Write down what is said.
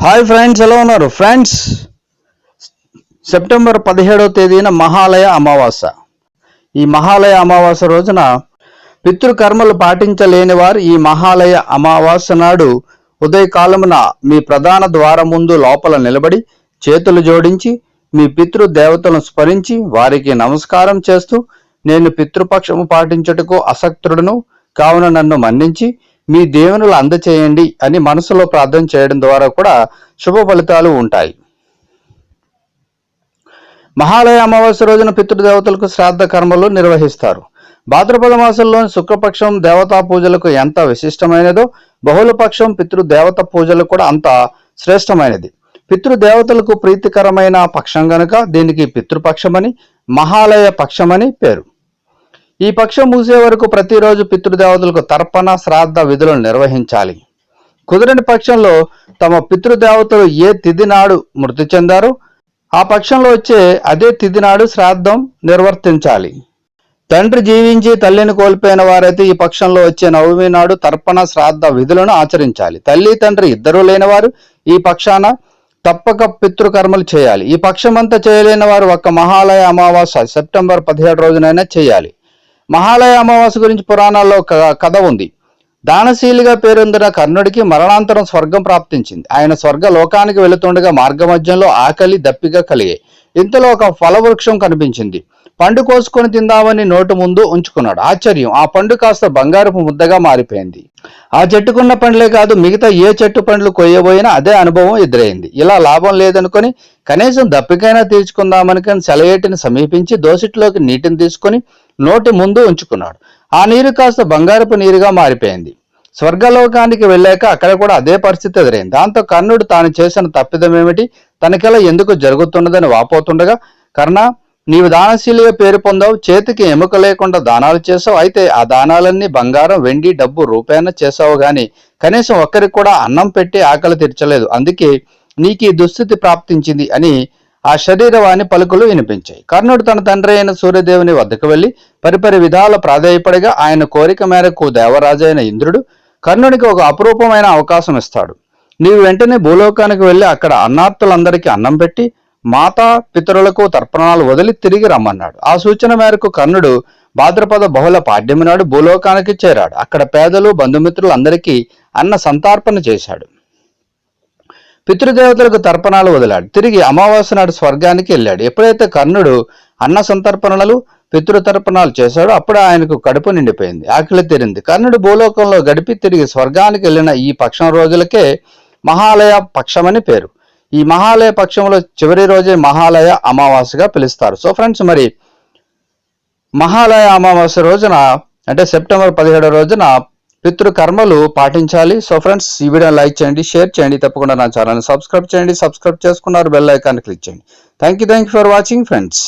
Hi friends ఎలా ఉన్నారు? Friends September పదిహేడవ తేదీన మహాలయ అమావాస్య. ఈ మహాలయ అమావాస్య రోజున పితృకర్మలు పాటించలేని వారు ఈ మహాలయ అమావాస్య నాడు ఉదయకాలమున మీ ప్రధాన ద్వారం ముందు లోపల నిలబడి చేతులు జోడించి మీ పితృ దేవతలను స్మరించి వారికి నమస్కారం చేస్తూ నేను పితృపక్షము పాటించుటకు అసక్తుడును. కావున నన్ను మన్నించి మీ దేవునులు అందచేయండి అని మనసులో ప్రార్థన చేయడం ద్వారా కూడా శుభ ఫలితాలు ఉంటాయి. మహాలయ అమావాస్య రోజున పితృదేవతలకు శ్రాద్ధ కర్మలు నిర్వహిస్తారు. భాద్రపద మాసంలోని శుక్లపక్షం దేవతా పూజలకు ఎంత విశిష్టమైనదో బహుళపక్షం పితృదేవత పూజలు కూడా అంత శ్రేష్టమైనది. పితృదేవతలకు ప్రీతికరమైన పక్షం గనుక దీనికి పితృపక్షమని మహాలయ పక్షమని పేరు. ఈ పక్షం ముగిసే వరకు ప్రతిరోజు పితృదేవతలకు తర్పణ శ్రాద్ధ విధులను నిర్వహించాలి. కుదరని పక్షంలో తమ పితృదేవతలు ఏ తిథి నాడు మృతి చెందారో ఆ పక్షంలో వచ్చే అదే తిథి నాడు శ్రాద్ధం నిర్వర్తించాలి. తండ్రి జీవించి తల్లిని కోల్పోయిన వారైతే ఈ పక్షంలో వచ్చే నవమి నాడు తర్పణ శ్రాద్ధ విధులను ఆచరించాలి. తల్లి తండ్రి ఇద్దరూ లేనివారు ఈ పక్షాన తప్పక పితృకర్మలు చేయాలి. ఈ పక్షమంతా చేయలేని వారు ఒక్క మహాలయ అమావాస్య సెప్టెంబర్ పదిహేడు రోజునైనా చేయాలి. మహాలయ అమావాస్య గురించి పురాణాల్లో ఒక కథ ఉంది. దానశీలిగా పేరొందిన కర్ణుడికి మరణాంతరం స్వర్గం ప్రాప్తించింది. ఆయన స్వర్గ లోకానికి వెళుతుండగా మార్గమధ్యంలో ఆకలి దప్పిక కలిగాయి. ఇంతలో ఒక ఫలవృక్షం కనిపించింది. పండు కోసుకొని తిందామని నోటు ముందు ఉంచుకున్నాడు. ఆశ్చర్యం. ఆ పండు కాస్త బంగారపు ముద్దగా మారిపోయింది. ఆ చెట్టుకున్న పండ్లే కాదు మిగతా ఏ చెట్టు పండ్లు కొయ్యబోయినా అదే అనుభవం ఎదురైంది. ఇలా లాభం లేదనుకొని కనీసం దప్పికైనా తీర్చుకుందామని కానీ సెలయేటిని సమీపించి దోసిట్లోకి నీటిని తీసుకొని నోటి ముందు ఉంచుకున్నాడు. ఆ నీరు కాస్త బంగారపు నీరుగా మారిపోయింది. స్వర్గలోకానికి వెళ్ళాక అక్కడ కూడా అదే పరిస్థితి ఎదురైంది. దాంతో కర్ణుడు తాను చేసిన తప్పిదమేమిటి తనకెలా ఎందుకు జరుగుతున్నదని వాపోతుండగా కర్ణ నీవు దానశీలిగా పేరు పొందావు చేతికి ఎముక లేకుండా దానాలు చేసావు అయితే ఆ దానాలన్నీ బంగారం వెండి డబ్బు రూపాయన చేసావు గాని కనీసం ఒక్కరికి కూడా అన్నం పెట్టి ఆకలి తీర్చలేదు. అందుకే నీకు ఈ దుస్థితి ప్రాప్తించింది అని ఆ శరీరవాణి పలుకులు వినిపించాయి. కర్ణుడు తన తండ్రి అయిన సూర్యదేవుని వద్దకు వెళ్ళి పరిపరి విధాల ప్రాధాయపడగా ఆయన కోరిక మేరకు దేవరాజు అయిన ఇంద్రుడు కర్ణుడికి ఒక అపురూపమైన అవకాశం ఇస్తాడు. నీవు వెంటనే భూలోకానికి వెళ్ళి అక్కడ అన్నార్థులందరికీ అన్నం పెట్టి మాతా పితరులకు తర్పణాలు వదిలి తిరిగి రమ్మన్నాడు. ఆ సూచన మేరకు కర్ణుడు భాద్రపద బహుళ పాడ్యమి నాడు భూలోకానికి చేరాడు. అక్కడ పేదలు బంధుమిత్రులు అందరికీ అన్న సంతార్పణ చేశాడు. పితృదేవతలకు తర్పణాలు వదిలాడు. తిరిగి అమావాస్య నాడు స్వర్గానికి వెళ్ళాడు. ఎప్పుడైతే కర్ణుడు అన్న సంతర్పణలు పితృతర్పణాలు చేశాడో అప్పుడు ఆయనకు కడుపు నిండిపోయింది. ఆకలి తీరింది. కర్ణుడు భూలోకంలో గడిపి తిరిగి స్వర్గానికి వెళ్ళిన ఈ పక్షం రోజులకే మహాలయ పక్షమని పేరు. ఈ మహాలయ పక్షంలో చివరి రోజే మహాలయ అమావాస్యగా పిలుస్తారు. సో ఫ్రెండ్స్ మరి మహాలయ అమావాస్య రోజున అంటే సెప్టెంబర్ పదిహేడో రోజున పితృకర్మలు పాటించాలి. సో ఫ్రెండ్స్ ఈ వీడియో లైక్ చేయండి షేర్ చేయండి. తప్పకుండా నా ఛానల్ని సబ్స్క్రైబ్ చేయండి. సబ్స్క్రైబ్ చేసుకున్నారు బెల్ ఐకాన్ క్లిక్ చేయండి. Thank you thank you for watching friends.